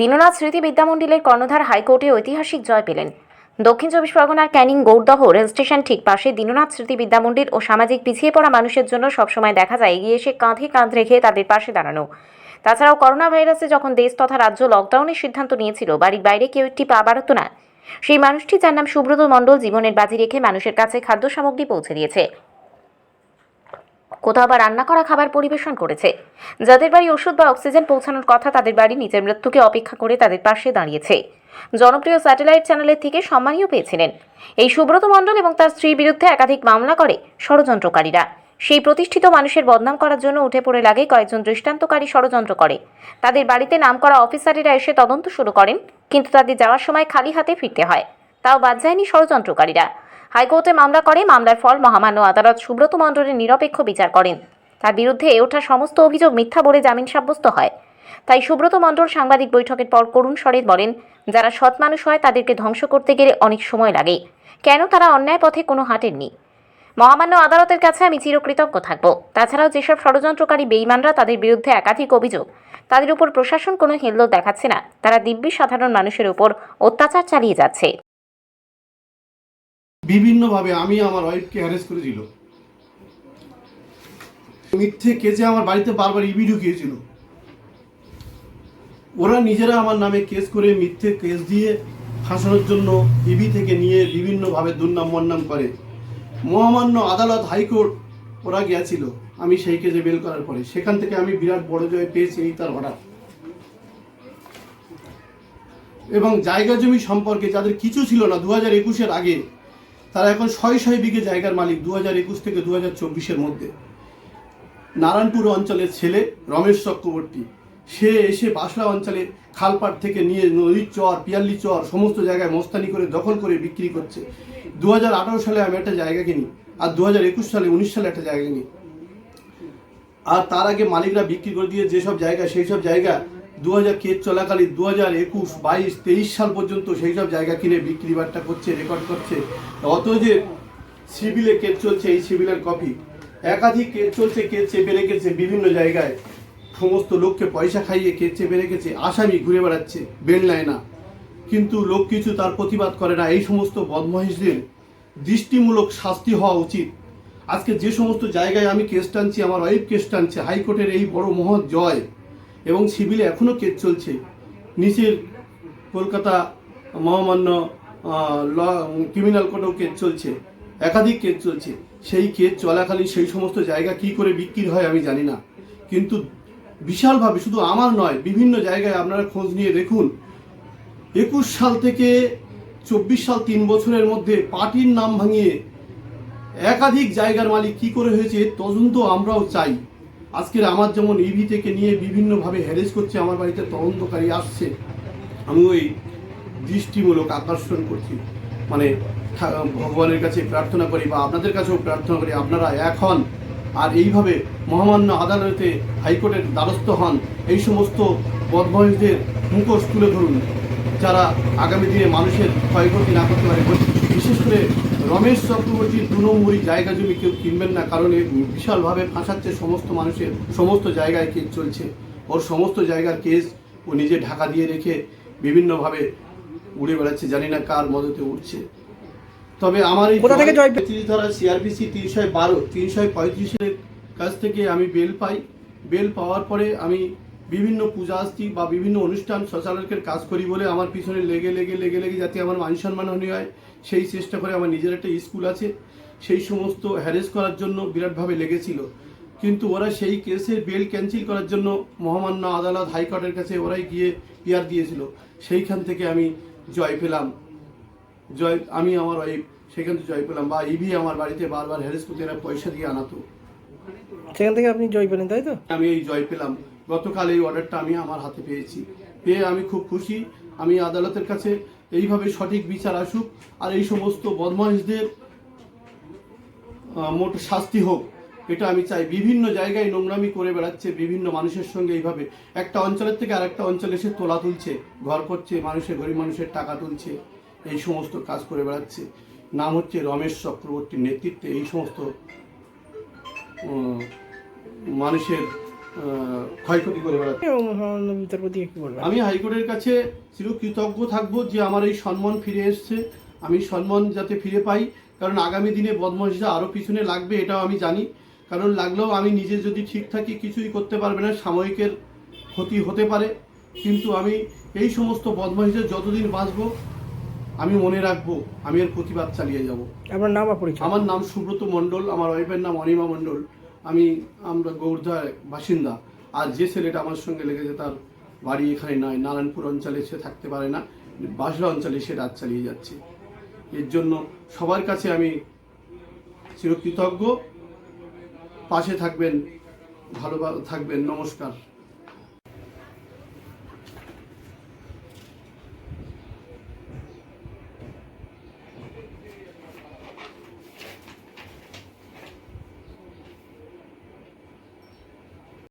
দীননাথ স্মৃতি বিদ্যামন্দিরের কর্ণধার হাইকোর্টে ঐতিহাসিক জয় পেলেন। দক্ষিণ চব্বিশ পরগনার ক্যানিং গৌরদহ রেল স্টেশন ঠিক পাশে দীননাথ স্মৃতি বিদ্যামন্দির ও সামাজিক পিছিয়ে পড়া মানুষের জন্য সবসময় দেখা যায়, এগিয়ে এসে কাঁধে কাঁধ রেখে তাদের পাশে দাঁড়ানো। তাছাড়াও করোনা ভাইরাসে যখন দেশ তথা রাজ্য লকডাউনের সিদ্ধান্ত নিয়েছিল, বাড়ির বাইরে কেউ একটি পা বাড়াতো না। সেই মানুষটি যার নাম সুব্রত মণ্ডল জীবনের বাজি রেখে মানুষের কাছে খাদ্য সামগ্রী পৌঁছে দিয়েছে। কোথাও বা রান্না করা খাবার পরিবেশন করেছে। যাদের বাড়ি ওষুধ বা অক্সিজেন পৌঁছানোর কথা তাদের বাড়ি নিজের মৃত্যুকে অপেক্ষা করে তাদের পাশে দাঁড়িয়েছে। জনপ্রিয় স্যাটেলাইট চ্যানেলের থেকে সম্মানীয় পেয়েছিলেন। এই সুব্রত মণ্ডল এবং তার স্ত্রীর বিরুদ্ধে একাধিক মামলা করে ষড়যন্ত্রকারীরা। সেই প্রতিষ্ঠিত মানুষের বদনাম করার জন্য উঠে পড়ে লাগে কয়েকজন দৃষ্টান্তকারী ষড়যন্ত্র করে। তাদের বাড়িতে নাম করা অফিসারেরা এসে তদন্ত শুরু করেন, কিন্তু তাদের যাওয়ার সময় খালি হাতে ফিরতে হয়। তাও বাদ যায়নি ষড়যন্ত্রকারীরা। হাইকোর্টে মামলা করে, মামলার ফল মহামান্য আদালত সুব্রত মণ্ডলের নিরপেক্ষ বিচার করেন। তার বিরুদ্ধে ওঠা সমস্ত অভিযোগ মিথ্যা বলে জামিন সাব্যস্ত হয়। তাই সুব্রত মণ্ডল সাংবাদিক বৈঠকের পর করুণ স্বরে বলেন, যারা সৎ মানুষ হয়, তাদেরকে ধ্বংস করতে গেলে অনেক সময় লাগে। কেন তারা অন্যায় পথে কোনো হাঁটেননি? মহামান্য আদালতের কাছে আমি চিরকৃতজ্ঞ থাকব। তাছাড়াও যেসব ষড়যন্ত্রকারী বেইমানরা তাদের বিরুদ্ধে একাধিক অভিযোগ, তাদের উপর প্রশাসন কোনো হেলদোল দেখাচ্ছে না। তারা দিব্যি সাধারণ মানুষের উপর অত্যাচার চালিয়ে যাচ্ছে। বিভিন্নভাবে আমি আমার ওয়াইফকে হ্যারেস করেছিল। মিথ্যে কেসে আমার বাড়িতে বারবার ইবি ঢুকিয়েছিল। ওরা নিজেরা আমার নামে কেস করে মিথ্যে কেস দিয়ে ফাঁসানোর জন্য ইবি থেকে নিয়ে বিভিন্নভাবে দুর্নাম মন্নাম করে। মহামান্য আদালত হাইকোর্ট ওরা গিয়েছিল, আমি সেই কেসে বেল করার পরে। সেখান থেকে আমি বিরাট বড় জয় পেয়েছি এই তার অর্ডার এবং জায়গা জমি সম্পর্কে যাদের কিছু ছিল না দু হাজার একুশের আগে তারা এখন ছয় ছয় বিঘে জায়গার মালিক দু হাজার একুশ থেকে দু হাজার চব্বিশের মধ্যে। নারায়ণপুর অঞ্চলের ছেলে রমেশ চক্রবর্তী, সে এসে বাসরা অঞ্চলে খালপাট থেকে নিয়ে নদীর চর, পিয়াল্লি চর সমস্ত জায়গায় মস্তানি করে দখল করে বিক্রি করছে। দু হাজার আঠারো সালে আমি একটা জায়গা কিনি আর দু একুশ সালে, উনিশ সালে একটা জায়গা কিনি। আর তার আগে মালিকরা বিক্রি করে দিয়ে যেসব জায়গা সেই সব জায়গা দু হাজার কেস চলাকালীন দু হাজার একুশ, বাইশ, তেইশ সাল পর্যন্ত সেই সব জায়গা কিনে বিক্রি বাট্টা করছে রেকর্ড করছে। অত যে সিভিলে কেস চলছে, এই সিভিলের কপি একাধিক কেস চলছে, কেস চেপে রেখেছে বিভিন্ন জায়গায়। সমস্ত লোককে পয়সা খাইয়ে কেস চেপে রেখেছে, আসামি ঘুরে বেড়াচ্ছে, বেল নেয় না। কিন্তু লোক কিছু তার প্রতিবাদ করে না, এই সমস্ত বদমহিষদের দৃষ্টিমূলক শাস্তি হওয়া উচিত। আজকে যে সমস্ত জায়গায় আমি কেস টানছি, আমার ওয়াইফ কেস টানছে, হাইকোর্টের এই বড় মহৎ জয় এবং সিভিলে এখনও কেস চলছে। নিচের কলকাতা মহামান্য ল, ক্রিমিনাল কোর্টেও কেস চলছে। একাধিক কেস চলছে। সেই কেস চলাকালীন সেই সমস্ত জায়গা কি করে বিক্রি হয় আমি জানি না। কিন্তু বিশালভাবে শুধু আমার নয়, বিভিন্ন জায়গায় আপনারা খোঁজ নিয়ে দেখুন, একুশ সাল থেকে চব্বিশ সাল তিন বছরের মধ্যে পার্টির নাম ভাঙিয়ে একাধিক জায়গার মালিক কি করে হয়েছে তদন্ত আমরাও চাই। আজকের আমার যেমন ইভি থেকে নিয়ে বিভিন্নভাবে হ্যারেস করছে, আমার বাড়িতে তদন্তকারী আসছে আমি ওই দৃষ্টিমূলক আকর্ষণ করছি। মানে ভগবানের কাছে প্রার্থনা করি বা আপনাদের কাছেও প্রার্থনা করি, আপনারা এক হন। আর এইভাবে মহামান্য আদালতে হাইকোর্টের দ্বারস্থ হন, এই সমস্ত বদমহিষদের মুখোশ তুলে ধরুন, যারা আগামী দিনে মানুষের ক্ষয়ক্ষতি না করতে পারে। বিশেষ করে রমেশ চক্রবর্তীর দু নম্বরই জায়গা জমি কেউ কিনবেন না কারণ বিশালভাবে ফাঁসাচ্ছে সমস্ত মানুষের সমস্ত জায়গায় কেস চলছে। ওর সমস্ত জায়গার কেস ও নিজে ঢাকা দিয়ে রেখে বিভিন্নভাবে উড়ে বেড়াচ্ছে জানি না কার মদতে উঠছে তবে আমার এই ধারা সিআরপিসি তিনশো বারো তিনশো পঁয়ত্রিশের কাছ থেকে আমি বেল পাই। বেল পাওয়ার পরে আমি বিভিন্ন পূজা পূজাস্তি বা বিভিন্ন অনুষ্ঠান শৌচালয়ের কাজ করি বলে আমার পিছনে লেগে লেগে লেগে লেগে যাতে আমার মান সম্মান হানি হয় সেই চেষ্টা করে আমার নিজের একটা স্কুল আছে সেই সমস্ত হ্যারেস করার জন্য বিরাটভাবে লেগেছিল। কিন্তু ওরা সেই কেসের বেল ক্যান্সেল করার জন্য মহামান্য আদালত হাইকোর্টের কাছে ওরাই গিয়ে পিয়ার দিয়েছিল। সেইখান থেকে আমি জয় পেলাম। জয় আমি আমার ওয়াইফ সেখান থেকে জয় পেলাম বা ইভি আমার বাড়িতে বারবার হ্যারেস করতে এরা পয়সা দিয়ে আনাতো। সেখান থেকে আপনি জয় পেলেন তাই তো? আমি এই জয় পেলাম। গতকাল এই অর্ডারটা আমি আমার হাতে পেয়েছি। পেয়ে আমি খুব খুশি। আমি আদালতের কাছে এইভাবে সঠিক বিচার আসুক আর এই সমস্ত বদমাইশদের মোট শাস্তি হোক, এটা আমি চাই। বিভিন্ন জায়গায় নোংরামি করে বেড়াচ্ছে বিভিন্ন মানুষের সঙ্গে এইভাবে। একটা অঞ্চলের থেকে আরেকটা অঞ্চলে এসে তোলা তুলছে, ঘর করছে মানুষের গরিব মানুষের টাকা তুলছে, এই সমস্ত কাজ করে বেড়াচ্ছে। নাম হচ্ছে রমেশ চক্রবর্তীর নেতৃত্বে এই সমস্ত মানুষের ক্ষয়ক্ষতি করে বেড়াচ্ছে। আমি হাইকোর্টের কাছে চিরকৃতজ্ঞ থাকব যে আমার এই সম্মান ফিরে এসছে। আমি সম্মান যাতে ফিরে পাই কারণ আগামী দিনে বদমাশরা আরও পিছনে লাগবে এটাও আমি জানি। কারণ লাগলেও আমি নিজে যদি ঠিক থাকি কিছুই করতে পারবে না সাময়িকের ক্ষতি হতে পারে। কিন্তু আমি এই সমস্ত বদমাশদের যতদিন বাঁচবো আমি মনে রাখব আমি এর প্রতিবাদ চালিয়ে যাব। আপনার নাম আমার নাম সুব্রত মণ্ডল আমার ওয়াইফের নাম অনিমা মণ্ডল। আমি, আমরা গৌরধার বাসিন্দা। আর যে ছেলেটা আমার সঙ্গে লেগেছে তার বাড়ি এখানে নয়, নারায়ণপুর অঞ্চলে সে থাকতে পারে না বাসরা অঞ্চলে সে রাত চালিয়ে যাচ্ছে। এর জন্য সবার কাছে আমি চিরকৃতজ্ঞ। পাশে থাকবেন ভালো থাকবেন, নমস্কার।